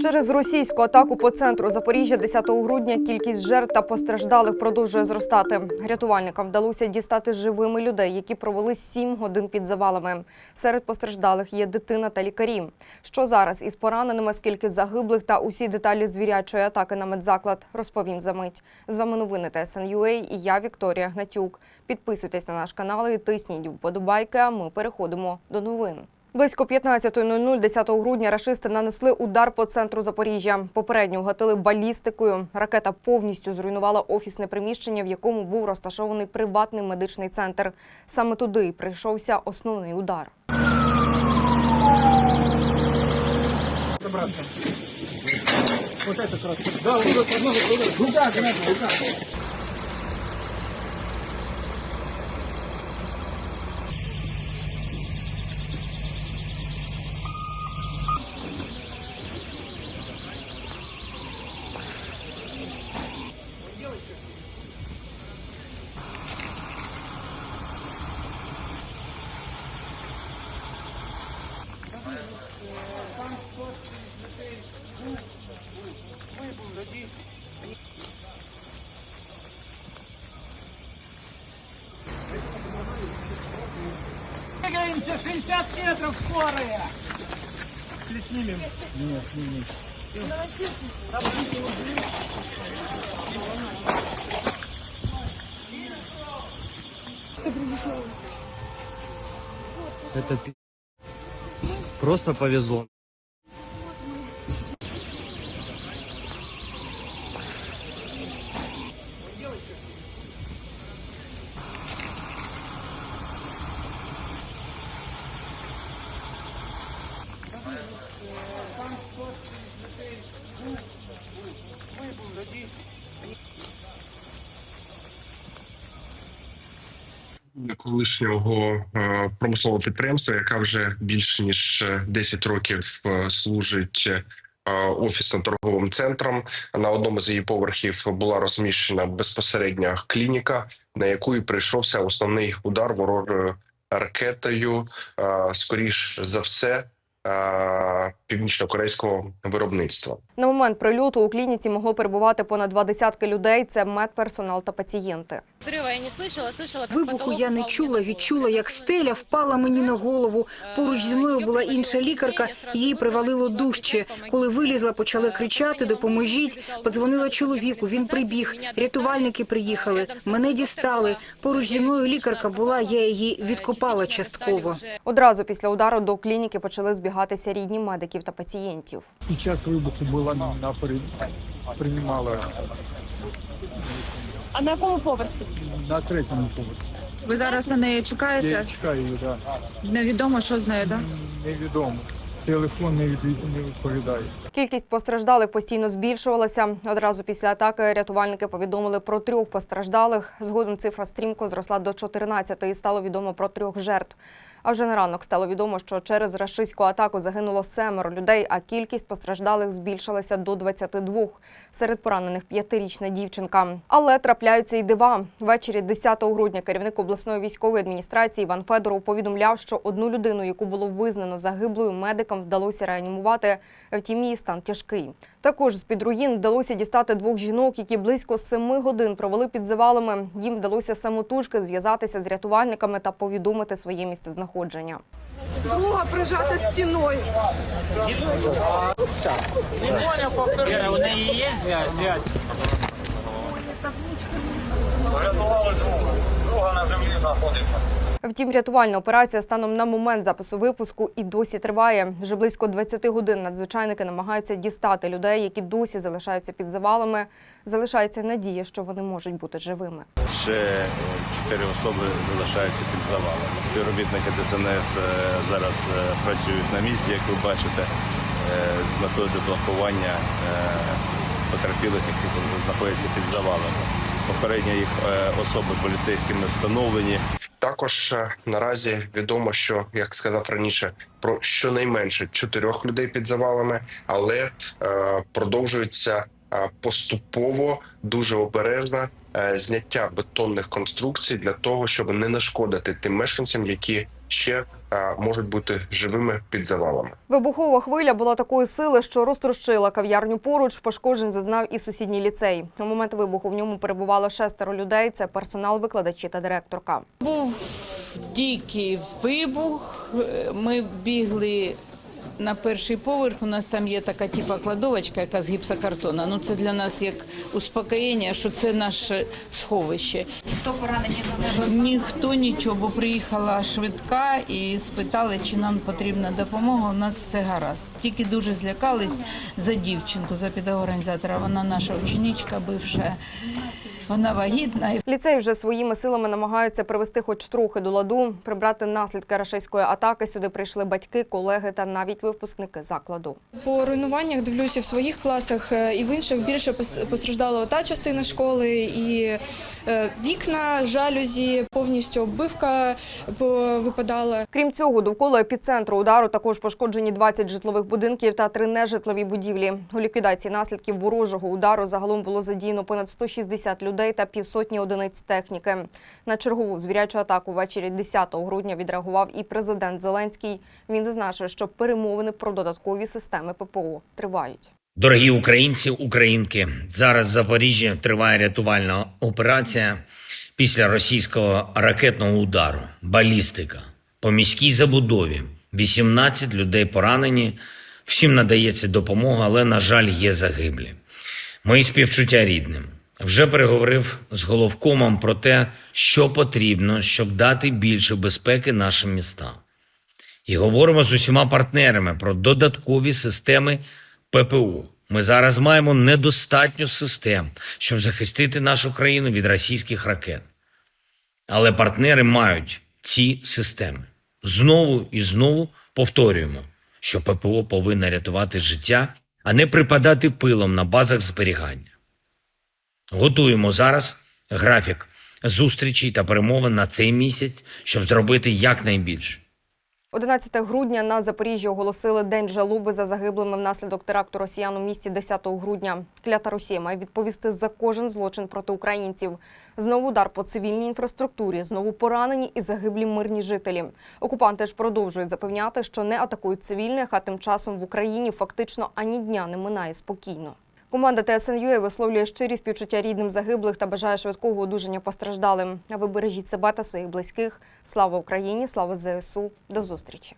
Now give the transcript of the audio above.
Через російську атаку по центру Запоріжжя 10 грудня кількість жертв та постраждалих продовжує зростати. Рятувальникам вдалося дістати живими людей, які провели 7 годин під завалами. Серед постраждалих є дитина та лікарі. Що зараз із пораненими, скільки загиблих та усі деталі звірячої атаки на медзаклад, розповім за мить. З вами новини ТСН.UA і я Вікторія Гнатюк. Підписуйтесь на наш канал і тисніть вподобайки, а ми переходимо до новин. Близько 15.00 10 грудня рашисти нанесли удар по центру Запоріжжя. Попередньо гатили балістикою. Ракета повністю зруйнувала офісне приміщення, в якому був розташований приватний медичний центр. Саме туди прийшовся основний удар. Катя, 60 метров скорая! Или снимем? Нет, снимем. Это просто повезло. Колишнього е, промислового підприємства, яка вже більше ніж е, 10 років е, служить е, офісно-торговим центром. На одному з її поверхів була розміщена безпосередня клініка, на яку і прийшовся основний удар ворожою ракетою. е, Скоріш за все, е, північно-корейського виробництва. На момент прильоту у клініці могло перебувати понад два десятки людей. Це медперсонал та пацієнти. Взрыва я не слышала, слышала, как Вибуху потолок я не упал чула, мне на відчула, голову. як стеля впала мені на голову. Поруч зі мною була інша лікарка, її привалило дужче. Коли вилізла, почала кричати «Допоможіть!». Подзвонила чоловіку, він прибіг, рятувальники приїхали, мене дістали. Поруч зі мною лікарка була, я її відкопала частково. Одразу після удару до клініки почали збігатися рідні медиків та пацієнтів. Під час вибуху була на, на при- приймала а на якому поверсі? на третьому поверсі. Ви зараз на неї Я чекаєте? чекаю її, да. Невідомо, що з нею, так? невідомо. Телефон не, від, не відповідає. Кількість постраждалих постійно збільшувалася. Одразу після атаки рятувальники повідомили про трьох постраждалих. Згодом цифра стрімко зросла до 14 і стало відомо про трьох жертв. А вже на ранок стало відомо, що через рашистську атаку загинуло семеро людей, а кількість постраждалих збільшилася до 22. Серед поранених п'ятирічна дівчинка. Але трапляються й дива. Ввечері 10 грудня керівник обласної військової адміністрації Іван Федоров повідомляв, що одну людину, яку було визнано загиблою, медикам вдалося реанімувати. Втім, її стан тяжкий. Також з під руїн вдалося дістати двох жінок, які близько семи годин провели під завалами. Їм вдалося самотужки зв'язатися з рятувальниками та повідомити своє місцезнаходження. Друга прижата стіною. Вера, у неї є зв'язь? Зв'язь. Втім, рятувальна операція станом на момент запису випуску і досі триває. Вже близько 20 годин надзвичайники намагаються дістати людей, які досі залишаються під завалами. Залишається надія, що вони можуть бути живими. Ще е, чотири особи залишаються під завалами. Співробітники ДСНС е, зараз е, працюють на місці, як ви бачите, з метою деблокування потерпілих, які знаходяться під завалами. Попередньо їх особи поліцейськими встановлені. Також е, наразі відомо, що як сказав раніше, про щонайменше чотирьох людей під завалами, але е, продовжується е, поступово дуже обережно е, зняття бетонних конструкцій для того, щоб не нашкодити тим мешканцям, які ще можуть бути живими під завалами. Вибухова хвиля була такої сили, що розтрощила кав'ярню поруч. Пошкоджень зазнав і сусідній ліцей. У момент вибуху в ньому перебувало шестеро людей. Це персонал, викладачі та директорка. Був дикий вибух. Ми бігли на перший поверх. У нас там є така типа кладовочка, яка з гіпсокартона. Ну це для нас як успокоєння, що це наше сховище. Хто поранені Ніхто нічого, бо приїхала швидка і спитали, чи нам потрібна допомога. У нас все гаразд. Тільки дуже злякались за дівчинку, за педагога-організатора. Вона наша ученичка, бивша. Вона вагітна. Ліцей вже своїми силами намагаються привести хоч трохи до ладу, прибрати наслідки рашистської атаки. Сюди прийшли батьки, колеги та навіть випускники закладу. По руйнуваннах дивлюся в своїх класах е, і в інших більше пос- постраждала та частина школи, і е, вікна, жалюзі, повністю оббивка випадала. Крім цього, довкола епіцентру удару також пошкоджені 20 житлових будинків та три нежитлові будівлі. У ліквідації наслідків ворожого удару загалом було задіяно понад 160 людей та півсотні одиниць техніки. На чергову звірячу атаку ввечері 10 грудня відреагував і президент Зеленський. Він зазначив, що перемовини про додаткові системи ППО тривають. Дорогі українці, українки, зараз в Запоріжжі триває рятувальна операція після російського ракетного удару, балістика по міській забудові. 18 людей поранені. Всім надається допомога, але на жаль, є загиблі. Мої співчуття рідним. Вже переговорив з головкомом про те, що потрібно, щоб дати більше безпеки нашим містам. І говоримо з усіма партнерами про додаткові системи ППО. Ми зараз маємо недостатньо систем, щоб захистити нашу країну від російських ракет. Але партнери мають ці системи. Знову і знову повторюємо, що ППО повинна рятувати життя, а не припадати пилом на базах зберігання. Готуємо зараз графік зустрічей та перемовин на цей місяць, щоб зробити якнайбільше. 11 грудня на Запоріжжі оголосили День жалоби за загиблими внаслідок теракту росіян у місті 10 грудня. Клята Росія має відповісти за кожен злочин проти українців. Знову удар по цивільній інфраструктурі, знову поранені і загиблі мирні жителі. Окупанти ж продовжують запевняти, що не атакують цивільних, а тим часом в Україні фактично ані дня не минає спокійно. Команда ТСНЮ висловлює щирі співчуття рідним загиблих та бажає швидкого одужання постраждалим. А ви бережіть себе та своїх близьких. Слава Україні! Слава ЗСУ! До зустрічі!